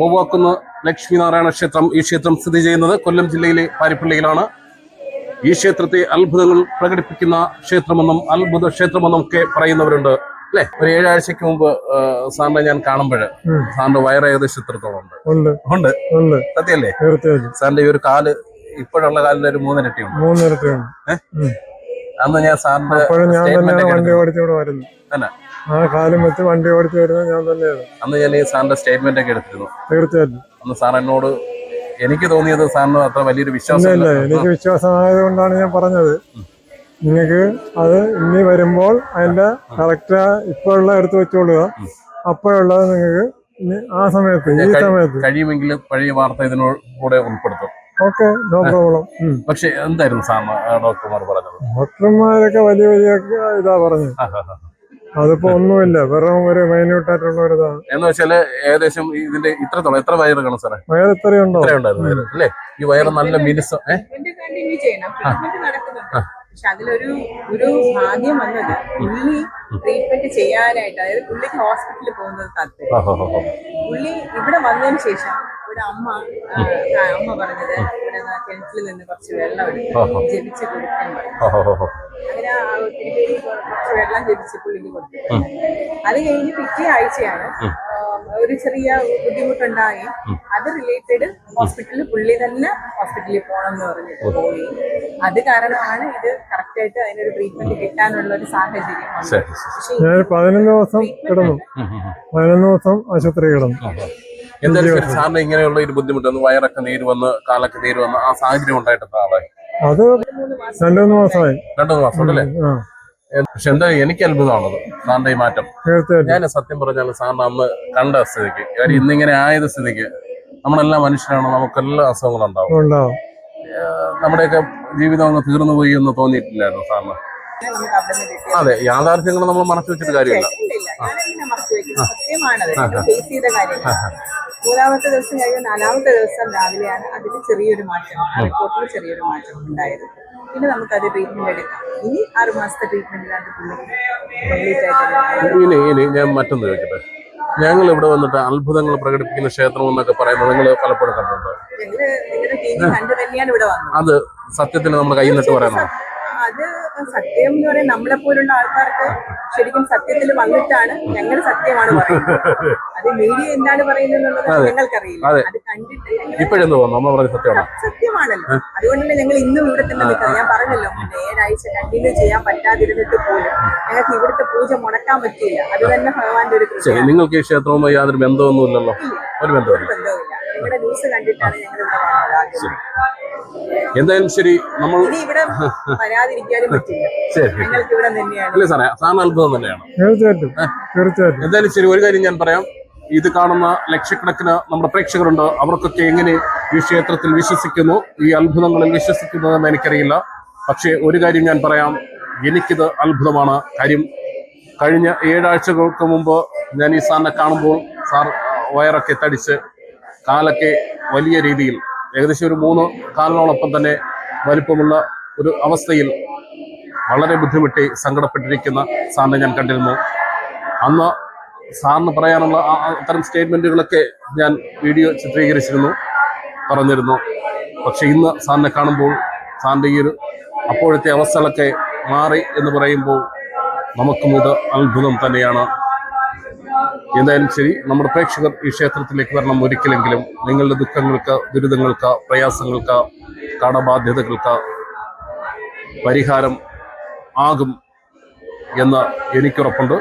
വവ്വാക്കുന്ന് ലക്ഷ്മിനാരായണ ക്ഷേത്രം ഈ ക്ഷേത്രം സ്ഥിതി ചെയ്യുന്നത് കൊല്ലം ജില്ലയിലെ പാരിപ്പള്ളിയിലാണ്. ഈ ക്ഷേത്രത്തെ അത്ഭുതങ്ങൾ പ്രകടിപ്പിക്കുന്ന ക്ഷേത്രമെന്നും അത്ഭുത ക്ഷേത്രമെന്നും ഒക്കെ പറയുന്നവരുണ്ട്. അല്ലെ? ഒരു ഏഴാഴ്ചക്ക് മുമ്പ് സാറിനെ ഞാൻ കാണുമ്പോൾ സാറിന്റെ വയറ് ഏകദേശം എത്രത്തോളം ഉണ്ട്. ഉണ്ട്. സത്യല്ലേ സാറിന്റെ ഈ ഒരു കാൽ ഇപ്പോഴുള്ള കാലിന് ഒരു മൂന്നിരട്ടിയുണ്ട്. മൂന്നിരട്ടിയുണ്ട്. അന്ന് ഞാൻ സാറിന്റെ വണ്ടി ആ കാലം വെച്ച് വണ്ടി ഓടിച്ചു വരുന്നത് ഞാൻ തന്നെയാണ്. അന്ന് ഞാൻ ഈ സാറിന്റെ സ്റ്റേറ്റ്മെന്റ് ഒക്കെ എടുത്തിരുന്നു. തീർച്ചയായിട്ടും. അന്ന് സാർ എന്നോട് എനിക്ക് തോന്നിയത് സാറിന് അത്ര വലിയൊരു വിശ്വാസം ഇല്ല എനിക്ക് വിശ്വാസമായത് കൊണ്ടാണ് ഞാൻ പറഞ്ഞത്. നിങ്ങൾക്ക് അത് ഇനി വരുമ്പോൾ അതിന്റെ കറക്റ്റ് ഇപ്പോഴുള്ള എടുത്തു വെച്ചോളുക. അപ്പോഴുള്ളത് നിങ്ങൾക്ക് ആ സമയത്ത് ഈ സമയത്ത്. കഴിയുമെങ്കിൽ പഴയ വാർത്ത ഇതിനോട് ഉൾപ്പെടുത്തും. Okay no problem. പക്ഷെ എന്തായിരുന്നു സാർ ഡോക്ടർമാർ പറഞ്ഞത്? ഡോക്ടർമാരൊക്കെ വലിയ വലിയ ഇതാ പറഞ്ഞത്. അതിപ്പോ ഒന്നുമില്ല. വെറും ഒരു മൈന്യൂട്ടായിട്ടുള്ള ഒരു ഇതാണ് എന്ന് വെച്ചാൽ ഏകദേശം ഇതിന്റെ ഇത്രത്തോളം എത്ര വയർ കാണും സാറേ? വയർ ഇത്രയുണ്ടോ ഇത്ര അല്ലേ? ഈ വയർ നല്ല മിനുസം പക്ഷെ അതിലൊരു ഒരു ഭാഗ്യം വന്നത് പുള്ളി ട്രീറ്റ്മെന്റ് ചെയ്യാനായിട്ട് അതായത് പുള്ളിക്ക് ഹോസ്പിറ്റലിൽ പോകുന്നത് താല്പര്യം. പുള്ളി ഇവിടെ വന്നതിന് ശേഷം ഇവിടെ അമ്മ ആ, അമ്മ പറഞ്ഞത് കിണറ്റിൽ നിന്ന് കുറച്ച് വെള്ളം എടുത്ത് ജപിച്ച് കൊടുക്കാൻ പറഞ്ഞു. അങ്ങനെ ഒത്തിരി പേര് കുറച്ച് വെള്ളം ജപിച്ച് പുള്ളിക്ക് കൊടുത്തു അത് കഴിഞ്ഞ് പിറ്റേ ആഴ്ചയാണ് ഒരു ചെറിയ ബുദ്ധിമുട്ടുണ്ടായി. അത് റിലേറ്റഡ് ഹോസ്പിറ്റലിൽ പുള്ളി തന്നെ ഹോസ്പിറ്റലിൽ പോകണം എന്ന് പറഞ്ഞിട്ട് പോയി. അത് കാരണമാണ് ഇത് കറക്റ്റ് ആയിട്ട് അതിനൊരു ട്രീറ്റ്മെന്റ് കിട്ടാനുള്ള ഒരു സാഹചര്യം ഞാൻ പതിനൊന്ന് ദിവസം കിടന്നു. പതിനൊന്ന് ദിവസം ആശുപത്രി കിടന്നു. എന്തായാലും സാറിന് ഇങ്ങനെയുള്ള ഒരു ബുദ്ധിമുട്ട് ഒന്ന് വയറൊക്കെ നീര് വന്ന് കാലൊക്കെ നീര് വന്ന് ആ സാഹചര്യം ഉണ്ടായിട്ട് ആളായി അത് രണ്ടു മൂന്ന് മാസമായി. രണ്ടു മൂന്ന് മാസം ഉണ്ടല്ലേ? പക്ഷെ എന്താ എനിക്ക് അത്ഭുതമാണത് സാറിന്റെ ഈ മാറ്റം. ഞാൻ സത്യം പറഞ്ഞാൽ സാറിന് അന്ന് കണ്ട സ്ഥിതിക്ക് കാര്യം ഇന്നിങ്ങനെ ആയത് സ്ഥിതിക്ക് നമ്മളെല്ലാം മനുഷ്യരാണ് നമുക്കെല്ലാം അസുഖങ്ങളുണ്ടാവും നമ്മുടെയൊക്കെ ജീവിതം അങ്ങ് തീർന്നു പോയി എന്ന് തോന്നിയിട്ടില്ലായിരുന്നു സാറിന്? അതെ യാഥാർത്ഥ്യങ്ങൾ നമ്മൾ മറച്ചു വെച്ചിട്ട് കാര്യമില്ല. മൂന്നാമത്തെ ദിവസം കഴിഞ്ഞ നാലാമത്തെ ദിവസം രാവിലെയാണ് അതിന് ചെറിയൊരു മാറ്റം റിപ്പോർട്ടിൽ ചെറിയൊരു മാറ്റം ഉണ്ടായത്. പിന്നെ നമുക്കത് ട്രീറ്റ്മെന്റ് എടുക്കാം. ഇനി ആറ് മാസത്തെ ട്രീറ്റ്മെന്റിനകത്ത് പുള്ളി ഇനി ഞാൻ മറ്റൊന്ന് ചോദിക്കട്ടെ? ഞങ്ങൾ ഇവിടെ വന്നിട്ട് അത്ഭുതങ്ങൾ പ്രകടിപ്പിക്കുന്ന ക്ഷേത്രം എന്നൊക്കെ പറയുന്നത് നിങ്ങൾ പലപ്പോഴും കണ്ടിട്ടുണ്ട്. അത് സത്യത്തിൽ നമ്മൾ കൈ നിട്ട് പറയുന്നത്. അത് സത്യം എന്ന് പറയാൻ നമ്മളെ പോലുള്ള ആൾക്കാർക്ക് ശരിക്കും സത്യത്തിൽ വന്നിട്ടാണ് ഞങ്ങൾ സത്യമാണ് പറയുന്നത്. അത് മീഡിയ എന്താണ് പറയുന്നത് ഞങ്ങൾക്കറിയില്ല. അത്. കണ്ടിട്ട് നമ്മൾ പറഞ്ഞ സത്യമാണ്? സത്യമാണല്ലോ. അതുകൊണ്ടല്ലേ ഞങ്ങൾ ഇന്നും ഇവിടെ തന്നെ നിൽക്കുന്നത് ഞാൻ പറഞ്ഞല്ലോ നേരാഴ്ച ഏഴാഴ്ച കണ്ടിന്യൂ ചെയ്യാൻ പറ്റാതിരുന്നിട്ട് പോലും ഞങ്ങൾക്ക് ഇവിടുത്തെ പൂജ മുടക്കാൻ പറ്റിയില്ല. അത് തന്നെ ഭഗവാന്റെ ഒരു നിങ്ങൾക്ക് ഈ ക്ഷേത്രവുമായി യാതൊരു ബന്ധമൊന്നുമില്ലല്ലോ. ഒരു ബന്ധമില്ല ബന്ധവുമില്ല ന്യൂസ് കണ്ടിട്ടാണ് ഞങ്ങൾ വന്നത് ആദ്യം. എന്തായാലും ശരി നമ്മൾ ഇനി പറ്റില്ല. ശരി. ഇവിടെ തന്നെയാണ്. അല്ലേ സാറേ? സാറിന് അത്ഭുതം തന്നെയാണ്. തീർച്ചയായിട്ടും. തീർച്ചയായിട്ടും. എന്തായാലും ശരി ഒരു കാര്യം ഞാൻ പറയാം. ഇത് കാണുന്ന ലക്ഷക്കണക്കിന് നമ്മുടെ പ്രേക്ഷകരുണ്ട്. അവർക്കൊക്കെ എങ്ങനെ ഈ ക്ഷേത്രത്തിൽ വിശ്വസിക്കുന്നു? ഈ അത്ഭുതങ്ങളിൽ വിശ്വസിക്കുന്നതെന്ന് എനിക്കറിയില്ല. പക്ഷേ ഒരു കാര്യം ഞാൻ പറയാം. എനിക്കിത് അത്ഭുതമാണ്. കാര്യം കഴിഞ്ഞ ഏഴാഴ്ചകൾക്ക് മുമ്പ് ഞാൻ ഈ സാറിനെ കാണുമ്പോൾ സാർ വയറൊക്കെ തടിച്ച് കാലൊക്കെ വലിയ രീതിയിൽ ഏകദേശം ഒരു മൂന്ന് കാലിനോടൊപ്പം തന്നെ വലിപ്പമുള്ള ഒരു അവസ്ഥയിൽ വളരെ ബുദ്ധിമുട്ടി സങ്കടപ്പെട്ടിരിക്കുന്ന സാറിനെ ഞാൻ കണ്ടിരുന്നു. അന്ന് സാറിന് പറയാനുള്ള അത്തരം സ്റ്റേറ്റ്മെന്റുകളൊക്കെ ഞാൻ വീഡിയോ ചിത്രീകരിച്ചിരുന്നു പറഞ്ഞിരുന്നു. പക്ഷെ ഇന്ന് സാറിനെ കാണുമ്പോൾ സാറിന്റെ ഈ ഒരു അപ്പോഴത്തെ അവസ്ഥകളൊക്കെ മാറി എന്ന് പറയുമ്പോൾ നമുക്കും ഇത് അത്ഭുതം തന്നെയാണ്. എന്തായാലും ശരി നമ്മുടെ പ്രേക്ഷകർ ഈ ക്ഷേത്രത്തിലേക്ക് വരണം ഒരിക്കലെങ്കിലും. നിങ്ങളുടെ ദുഃഖങ്ങൾക്ക് ദുരിതങ്ങൾക്ക് പ്രയാസങ്ങൾക്ക് കടബാധ്യതകൾക്ക് പരിഹാരം ആകും എന്ന് എനിക്കുറപ്പുണ്ട്.